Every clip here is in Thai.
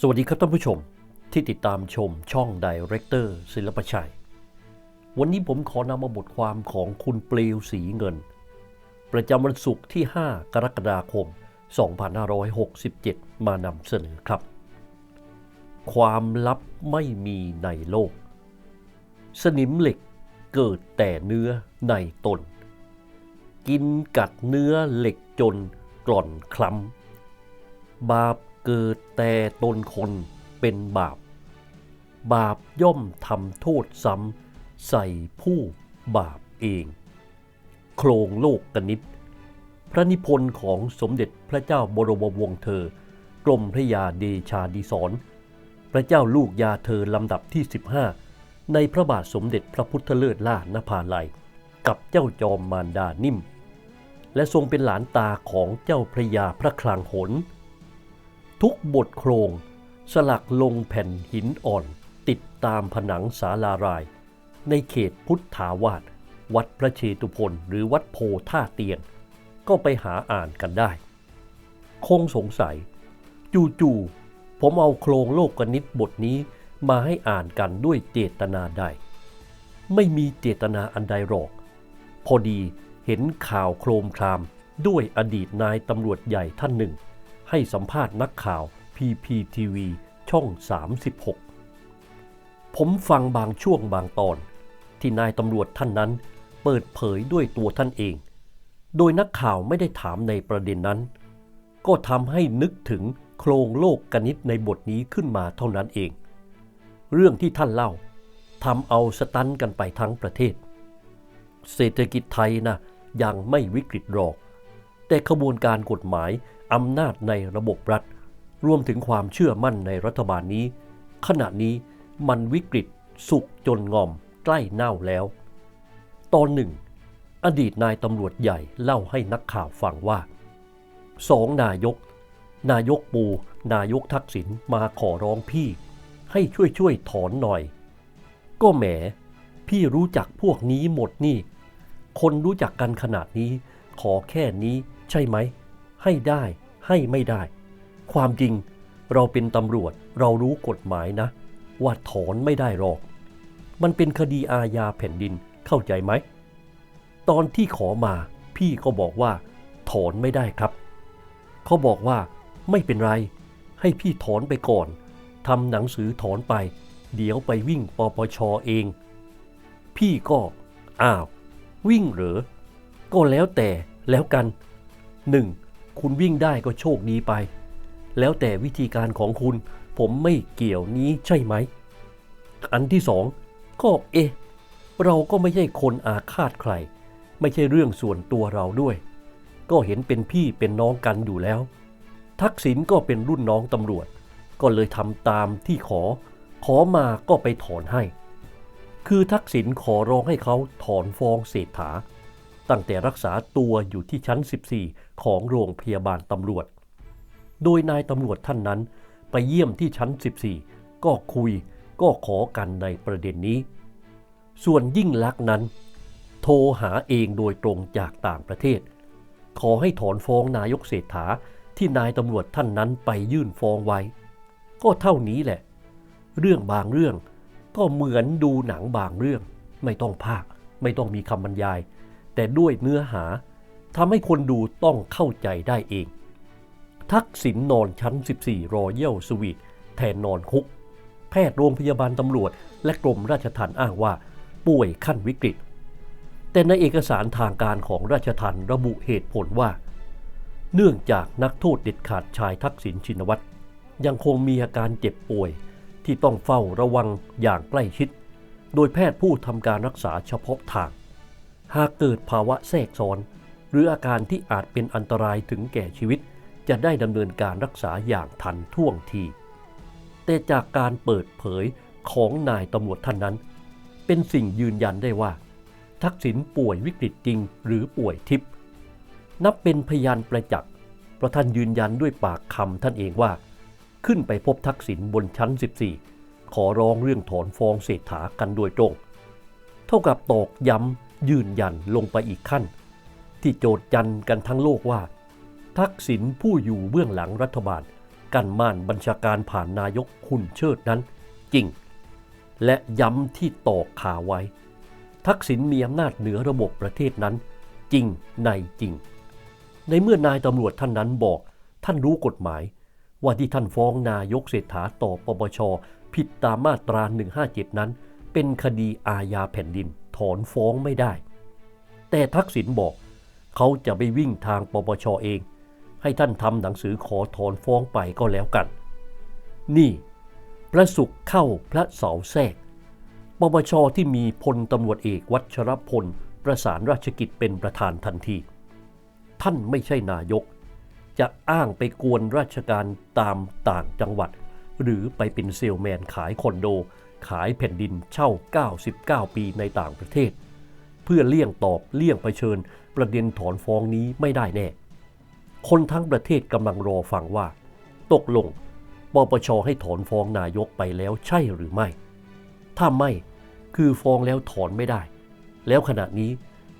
สวัสดีครับท่านผู้ชมที่ติดตามชมช่องดีเรคเตอร์ศิลปชัย วันนี้ผมขอนำมาบทความของคุณเปลวสีเงิน ประจำวันศุกร์ที่ 5 กรกฎาคม 2567 มานำเสนอครับ ความลับไม่มีในโลก สนิมเหล็กเกิดแต่เนื้อในตน กินกัดเนื้อเหล็กจนกร่อนคล้ำบาป เกิดแต่ตนคนเป็นบาป บาปย่อมทำโทษซ้ำใส่ผู้บาปเอง โครงโลกกนิษฐ์พระนิพนธ์ของสมเด็จพระเจ้าบรมวงศ์เธอกรมพระยาเดชาดิสรพระเจ้าลูกยาเธอลำดับที่ 15 ในพระบาทสมเด็จพระพุทธเลิศล่านภาลัย กับเจ้าจอมมารดานิ่ม และทรงเป็นหลานตาของเจ้าพระยาพระคลังหน ทุกบทโครง สลักลงแผ่นหินอ่อน ติดตามผนังศาลาราย ในเขตพุทธาวาสวัดพระเชตุพนหรือวัดโพท่าเตียน ก็ไปหาอ่านกันได้ คงสงสัย จู่ๆผมเอาโครงโลกกนิษฐ์บทนี้มาให้อ่านกันด้วยเจตนาใด ไม่มีเจตนาอันใดหรอก พอดีเห็นข่าวโครมครามด้วยอดีตนายตำรวจใหญ่ท่านหนึ่ง ให้สัมภาษณ์นักข่าว PPTV ช่อง 36 ผมฟังบางช่วงบางตอน ที่นายตำรวจท่านนั้นเปิดเผยด้วยตัวท่านเอง โดยนักข่าวไม่ได้ถามในประเด็นนั้น ก็ทำให้นึกถึงโครงโลกกนิษฐ์ในบทนี้ขึ้นมาเท่านั้นเอง เรื่องที่ท่านเล่าทำเอาสตันกันไปทั้งประเทศ เศรษฐกิจไทยนะยังไม่วิกฤตหรอก แต่ขบวนการกฎหมาย อำนาจในระบบรัฐ รวมถึงความเชื่อมั่นในรัฐบาลนี้ ขณะนี้มันวิกฤตสุกจนงอมใกล้เน่าแล้ว ตอนหนึ่ง อดีตนายตำรวจใหญ่เล่าให้นักข่าวฟังว่าสองนายก นายกปู นายกทักษิณมาขอร้องพี่ ให้ช่วยช่วยถอนหน่อย ก็แหม พี่รู้จักพวกนี้หมดนี่ คนรู้จักกันขนาดนี้ ขอแค่นี้ใช่ไหม ให้ได้ให้ไม่ได้ ความจริงเราเป็นตำรวจเรารู้กฎหมายนะ ว่าถอนไม่ได้หรอก มันเป็นคดีอาญาแผ่นดินเข้าใจไหม ตอนที่ขอมาพี่ก็บอกว่า ถอนไม่ได้ครับ เขาบอกว่าไม่เป็นไร ให้พี่ถอนไปก่อนทำหนังสือถอนไป เดี๋ยวไปวิ่งปปชเอง พี่ก็อ้าว วิ่งเหรอ ก็แล้วแต่แล้วกันหนึ่ง คุณวิ่งได้ก็โชคดีไป แล้วแต่วิธีการของคุณ ผมไม่เกี่ยวนี้ใช่ไหม อันที่สองก็เอ๊ะเราก็ไม่ใช่คนอาฆาตใคร ไม่ใช่เรื่องส่วนตัวเราด้วย ก็เห็นเป็นพี่เป็นน้องกันอยู่แล้ว ทักษิณก็เป็นรุ่นน้องตำรวจ ก็เลยทำตามที่ขอ ขอมาก็ไปถอนให้ คือทักษิณขอร้องให้เขาถอนฟ้องเศรษฐา ตั้งแต่รักษาตัวอยู่ที่ชั้น 14 ของโรงพยาบาลตำรวจ โดยนายตำรวจท่านนั้น ไปเยี่ยมที่ชั้น 14 ก็คุยก็ขอกันในประเด็นนี้ ส่วนยิ่งลักษณ์นั้น โทรหาเองโดยตรงจากต่างประเทศ ขอให้ถอนฟ้องนายกเศรษฐาที่นายตำรวจท่านนั้นไปยื่นฟ้องไว้ ก็เท่านี้แหละ เรื่องบางเรื่องก็เหมือนดูหนังบางเรื่อง ไม่ต้องภาค ไม่ต้องมีคำบรรยาย แต่ด้วยเนื้อหาทำให้คนดูต้องเข้าใจได้เอง ทักษิณนอนชั้น 14 รอยี่ยวสวีทแทนนอนคุก แพทย์โรงพยาบาลตำรวจ และกรมราชทัณฑ์อ้างว่า ป่วยขั้นวิกฤต แต่ในเอกสารทางการของราชทัณฑ์ระบุเหตุผลว่า เนื่องจากนักโทษเด็ดขาดชายทักษิณชินวัตรยังคงมีอาการเจ็บป่วย ที่ต้องเฝ้าระวังอย่างใกล้ชิด โดยแพทย์ผู้ทำการรักษาเฉพาะทาง หากเกิดภาวะแทรกซ้อน หรืออาการที่อาจเป็นอันตรายถึงแก่ชีวิต จะได้ดำเนินการรักษาอย่างทันท่วงที แต่จากการเปิดเผยของนายตำรวจท่านนั้น เป็นสิ่งยืนยันได้ว่า ทักษิณป่วยวิกฤตจริงหรือป่วยทิพย์นับเป็นพยานประจักษ์เพราะท่านยืนยันด้วยปากคำท่านเองว่า ขึ้นไปพบทักษิณบนชั้น 14 ขอร้องเรื่องถอนฟ้องเศรษฐากันโดยตรง เท่ากับตอกย้ำ ยืนยันลงไปอีกขั้น ที่โจทย์จันกันทั้งโลกว่า ทักษิณผู้อยู่เบื้องหลังรัฐบาล กันม่านบัญชาการผ่านนายกคุณเชิดนั้น จริง และย้ำที่ตอกขาไว้ ทักษิณมีอำนาจเหนือระบบประเทศนั้น จริงในจริง ในเมื่อนายตำรวจท่านนั้นบอกท่านรู้กฎหมายว่าที่ท่านฟ้องนายกเศรษฐาต่อปปชผิดตามมาตรา 157 นั้น เป็นคดีอาญาแผ่นดิน ถอนฟ้องไม่ได้ แต่ทักษิณบอก เขาจะไปวิ่งทางปปชเอง ให้ท่านทำหนังสือขอถอนฟ้องไปก็แล้วกัน นี่ พระสุขเข้าพระเสาแทรกปปชที่มีพลตำรวจเอกวัชรพล ประสานราชกิจเป็นประธานทันที ท่านไม่ใช่นายก จะอ้างไปกวนราชการตามต่างจังหวัด หรือไปเป็นเซลแมนขายคอนโด ขายแผ่นดินเช่า 99 ปีในต่างประเทศ เพื่อเลี่ยงตอบเลี่ยงเผชิญประเด็นถอนฟ้องนี้ไม่ได้แน่ คนทั้งประเทศกำลังรอฟังว่า ตกลงปปชให้ถอนฟ้องนายกไปแล้วใช่หรือไม่ ถ้าไม่คือฟ้องแล้วถอนไม่ได้ แล้วขณะนี้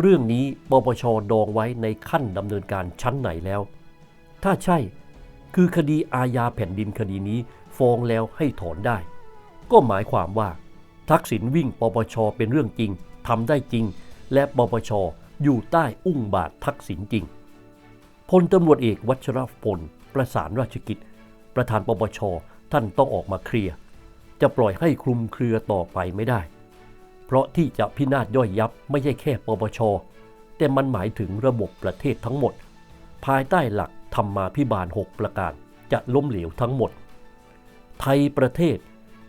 เรื่องนี้ปปชดองไว้ในขั้นดำเนินการชั้นไหนแล้ว ถ้าใช่คือคดีอาญาแผ่นดินคดีนี้ฟ้องแล้วให้ถอนได้ ก็หมายความว่า ทักษิณวิ่งปปชเป็นเรื่องจริงทำได้จริง และปปชอยู่ใต้อุ้งบาททักษิณจริงพลตำรวจเอกวัชรพลประสานราชกิจ ประธานปปชท่านต้องออกมาเคลียร์จะปล่อยให้คลุมเครือต่อไปไม่ได้ เพราะที่จะพินาศย่อยยับไม่ใช่แค่ปปช แต่มันหมายถึงระบบประเทศทั้งหมด ภายใต้หลักธรรมาพิบาล 6 ประการจะล้มเหลวทั้งหมด ไทยประเทศ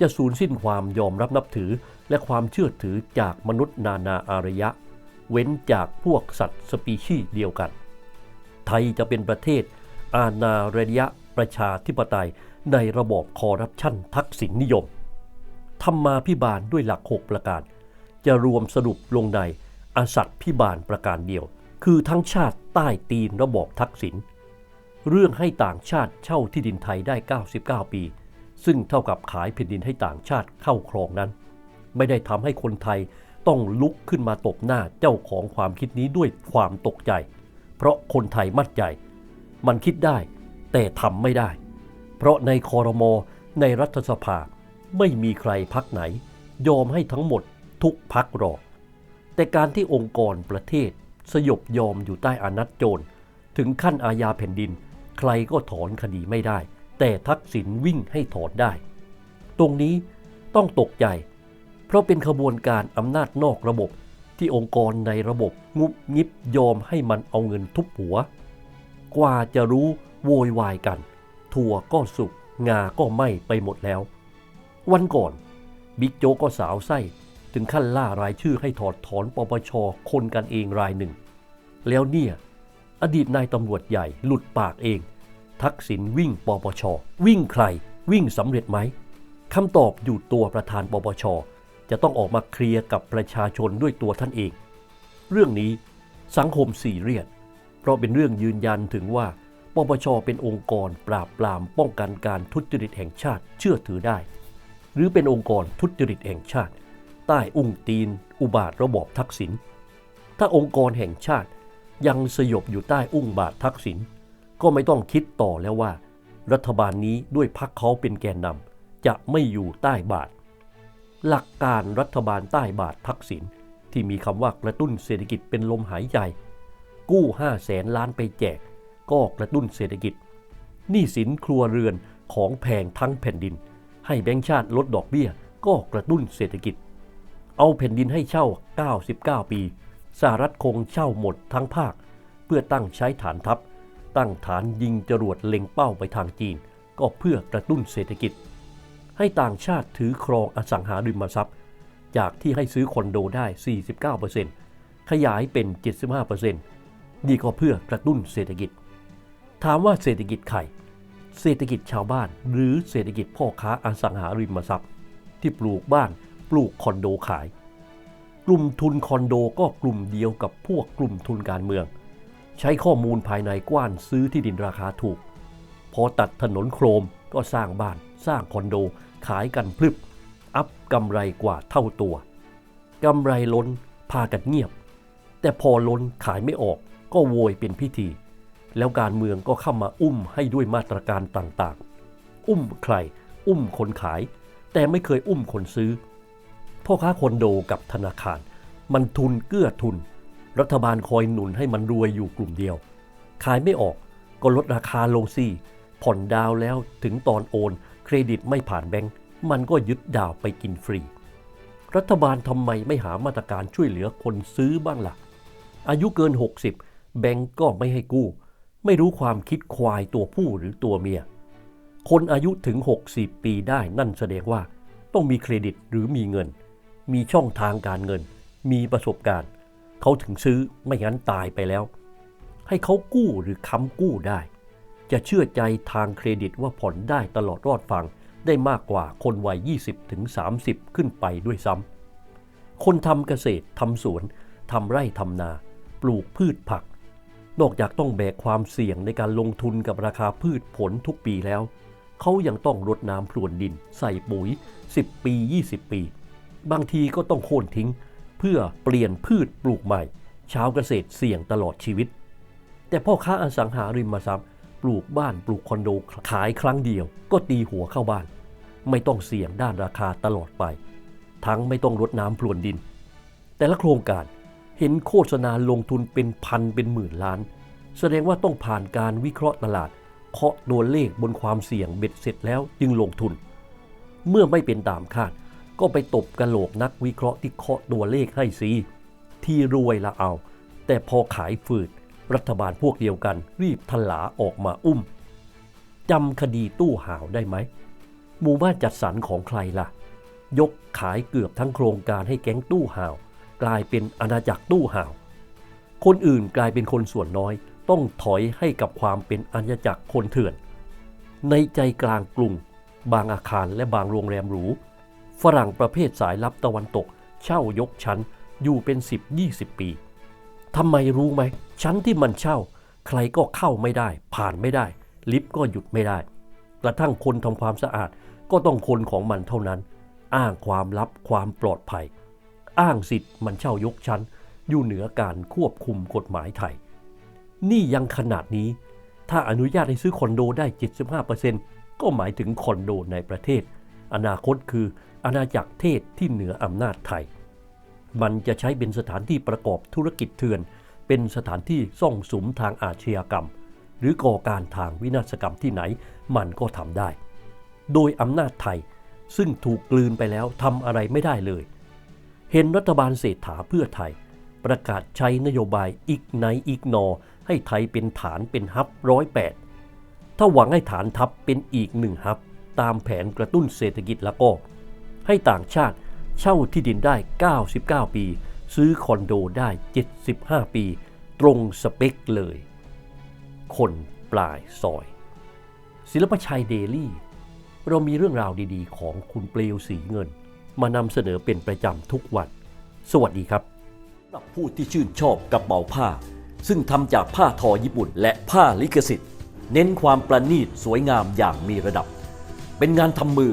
จะสูญสิ้นความยอมรับนับถือ และความเชื่อถือจากมนุษย์นานาอารยะ เว้นจากพวกสัตว์สปีชีส์เดียวกัน ไทยจะเป็นประเทศ อาณาระยะประชาธิปไตยในระบอบคอร์รัปชันทักษิณนิยมธรรมาพิบาลด้วยหลัก 6 ประการ จะรวมสรุปลงในอสัตย์พิบาลประการเดียว คือทั้งชาติใต้ตีนระบอบทักษิณเรื่องให้ต่างชาติเช่าที่ดินไทยได้ 99 ปี ซึ่งเท่ากับขายแผ่นดินให้ต่างชาติเข้าครองนั้น ไม่ได้ทำให้คนไทยต้องลุกขึ้นมาตบหน้าเจ้าของความคิดนี้ด้วยความตกใจ เพราะคนไทยมั่นใจ มันคิดได้ แต่ทำไม่ได้ เพราะในคอรมอในรัฐสภาไม่มีใครพักไหน ยอมให้ทั้งหมดทุกพักหรอก แต่การที่องค์กรประเทศ สยบยอมอยู่ใต้อานัตโจร ถึงขั้นอาญาแผ่นดิน ใครก็ถอนคดีไม่ได้ แต่ทักษิณวิ่งให้ถอนได้ ตรงนี้ต้องตกใจ เพราะเป็นขบวนการอำนาจนอกระบบที่องค์กรในระบบงุบงิบยอมให้มันเอาเงินทุบหัว กว่าจะรู้โวยวายกัน ถั่วก็สุกงาก็ไหม้ไปหมดแล้ว วันก่อนบิ๊กโจ๊กก็สาวไส้ถึงขั้นล่ารายชื่อให้ถอดถอนปปชคนกันเองรายหนึ่ง แล้วเนี่ย อดีตนายตำรวจใหญ่หลุดปากเอง ทักษิณวิ่งปปช วิ่งใคร วิ่งสำเร็จไหมคำตอบอยู่ตัวประธานปปช จะต้องออกมาเคลียร์กับประชาชนด้วยตัวท่านเอง เรื่องนี้สังคมซีเรียสเพราะเป็นเรื่องยืนยันถึงว่า ปปช เป็นองค์กรปราบปรามป้องกันการทุจริตแห่งชาติเชื่อถือได้ หรือเป็นองค์กรทุจริตแห่งชาติ ใต้อุ้งตีน อุบาทระบอบทักษิณถ้าองค์กรแห่งชาติยังสยบอยู่ใต้อุ้งบาททักษิณ ก็ไม่ต้องคิดต่อแล้วว่า รัฐบาลนี้ด้วยพรรคเขาเป็นแกนนำจะไม่อยู่ใต้บาท หลักการรัฐบาลใต้บาททักษิณที่มีคำว่ากระตุ้นเศรษฐกิจเป็นลมหายใจ กู้5แสนล้านไปแจก ก็กระตุ้นเศรษฐกิจหนี้สินครัวเรือนของแพงทั้งแผ่นดิน ให้แบงก์ชาติลดดอกเบี้ย ก็กระตุ้นเศรษฐกิจ เอาแผ่นดินให้เช่า 99 ปีสหรัฐคงเช่าหมดทั้งภาค เพื่อตั้งใช้ฐานทัพ ตั้งฐานยิงจรวดเล็งเป้าไปทางจีน ก็เพื่อกระตุ้นเศรษฐกิจ ให้ต่างชาติถือครองอสังหาริมทรัพย์ จากที่ให้ซื้อคอนโดได้ 49%ขยายเป็น 75%นี่ก็เพื่อกระตุ้นเศรษฐกิจ ถามว่าเศรษฐกิจใครเศรษฐกิจชาวบ้านหรือเศรษฐกิจพ่อค้าอสังหาริมทรัพย์ ที่ปลูกบ้านปลูกคอนโดขาย กลุ่มทุนคอนโดก็กลุ่มเดียวกับพวกกลุ่มทุนการเมือง ใช้ข้อมูลภายในกว้านซื้อที่ดินราคาถูก พอตัดถนนโครมก็สร้างบ้าน สร้างคอนโด ขายกันพลึบ อัพกำไรกว่าเท่าตัวกำไรล้นพากันเงียบ แต่พอล้นขายไม่ออกก็โวยเป็นพิธี แล้วการเมืองก็เข้ามาอุ้มให้ด้วยมาตรการต่างๆ อุ้มใคร อุ้มคนขาย แต่ไม่เคยอุ้มคนซื้อพ่อค้าคอนโดกับธนาคาร มันทุนเกื้อทุน รัฐบาลคอยหนุนให้มันรวยอยู่กลุ่มเดียว ขายไม่ออกก็ลดราคาลงสิผ่อนดาวแล้วถึงตอนโอน เครดิตไม่ผ่านแบงก์มันก็ยึดดาวไปกินฟรี รัฐบาลทำไมไม่หามาตรการช่วยเหลือคนซื้อบ้างล่ะ อายุเกิน 60 แบงก์ก็ไม่ให้กู้ ไม่รู้ความคิดควายตัวผู้หรือตัวเมีย คนอายุถึง 60 ปีได้นั่นแสดงว่า ต้องมีเครดิตหรือมีเงิน มีช่องทางการเงิน มีประสบการณ์ เขาถึงซื้อไม่งั้นตายไปแล้ว ให้เขากู้หรือค้ำกู้ได้ จะเชื่อใจทางเครดิตว่าผ่อนได้ตลอดรอดฟังได้มากกว่าคนวัย 20ถึง30 ขึ้นไปด้วยซ้ำคนทำเกษตรทำสวนทำไร่ทำนา ปลูกพืชผัก นอกจากต้องแบกความเสี่ยงในการลงทุนกับราคาพืชผลทุกปีแล้ว เขายังต้องรดน้ำพรวนดิน ใส่ปุ๋ย 10 ปี 20 ปี บางทีก็ต้องโค่นทิ้ง เพื่อเปลี่ยนพืชปลูกใหม่ ชาวเกษตรเสี่ยงตลอดชีวิต แต่พ่อค้าอสังหาริมทรัพย์ ปลูกบ้านปลูกคอนโดขายครั้งเดียว ก็ตีหัวเข้าบ้าน ไม่ต้องเสี่ยงด้านราคาตลอดไป ทั้งไม่ต้องรดน้ำพรวนดิน แต่ละโครงการเห็นโฆษณาลงทุนเป็นพันเป็นหมื่นล้าน แสดงว่าต้องผ่านการวิเคราะห์ตลาดเคาะตัวเลขบนความเสี่ยงเบ็ดเสร็จแล้วจึงลงทุน เมื่อไม่เป็นตามคาด ก็ไปตบกระโหลกนักวิเคราะห์ที่เคาะตัวเลขให้ซีที่รวยละเอา แต่พอขายฝืด รัฐบาลพวกเดียวกัน รีบทลาออกมาอุ้มจำคดีตู้ห่าวได้ไหมหมู่บ้านจัดสรรของใครล่ะ ยกขายเกือบทั้งโครงการให้แก๊งตู้ห่าว กลายเป็นอาณาจักรตู้ห่าว คนอื่นกลายเป็นคนส่วนน้อย ต้องถอยให้กับความเป็นอาณาจักรคนเถื่อน ในใจกลางกรุง บางอาคารและบางโรงแรมหรู ฝรั่งประเภทสายลับตะวันตก เช่ายกชั้นอยู่เป็น 10-20 ปีทำไมรู้ไหม ชั้นที่มันเช่า ใครก็เข้าไม่ได้ ผ่านไม่ได้ ลิฟต์ก็หยุดไม่ได้ กระทั่งคนทำความสะอาดก็ต้องคนของมันเท่านั้น อ้างความลับความปลอดภัย อ้างสิทธิ์มันเช่ายกชั้น อยู่เหนือการควบคุมกฎหมายไทย นี่ยังขนาดนี้ ถ้าอนุญาตให้ซื้อคอนโดได้ 75%ก็หมายถึงคอนโดในประเทศ อนาคตคือ อาณาจักรเทศที่เหนืออำนาจไทย มันจะใช้เป็นสถานที่ประกอบธุรกิจเถื่อน เป็นสถานที่ซ่องสุมทางอาชญากรรม หรือก่อการทางวินาศกรรมที่ไหนมันก็ทำได้ โดยอำนาจไทยซึ่งถูกกลืนไปแล้วทำอะไรไม่ได้เลย เห็นรัฐบาลเศรษฐาเพื่อไทย ประกาศใช้นโยบายอีกไนอีกนอ ให้ไทยเป็นฐานเป็นฮับร้อยแปดถ้าหวังให้ฐานทัพเป็นอีกหนึ่งฮับ ตามแผนกระตุ้นเศรษฐกิจแล้วก็ ให้ต่างชาติเช่าที่ดินได้ 99 ปี ซื้อคอนโดได้ 75 ปี ตรงสเปคเลย คนปลายซอย ศิลปชัยเดลี่เรามีเรื่องราวดีๆ ของคุณเปลวสีเงิน มานำเสนอเป็นประจำทุกวัน สวัสดีครับสำหรับผู้ที่ชื่นชอบกระเป๋าผ้า ซึ่งทำจากผ้าทอญี่ปุ่น และผ้าลิขสิทธิ์ เน้นความประณีตสวยงามอย่างมีระดับ เป็นงานทำมือ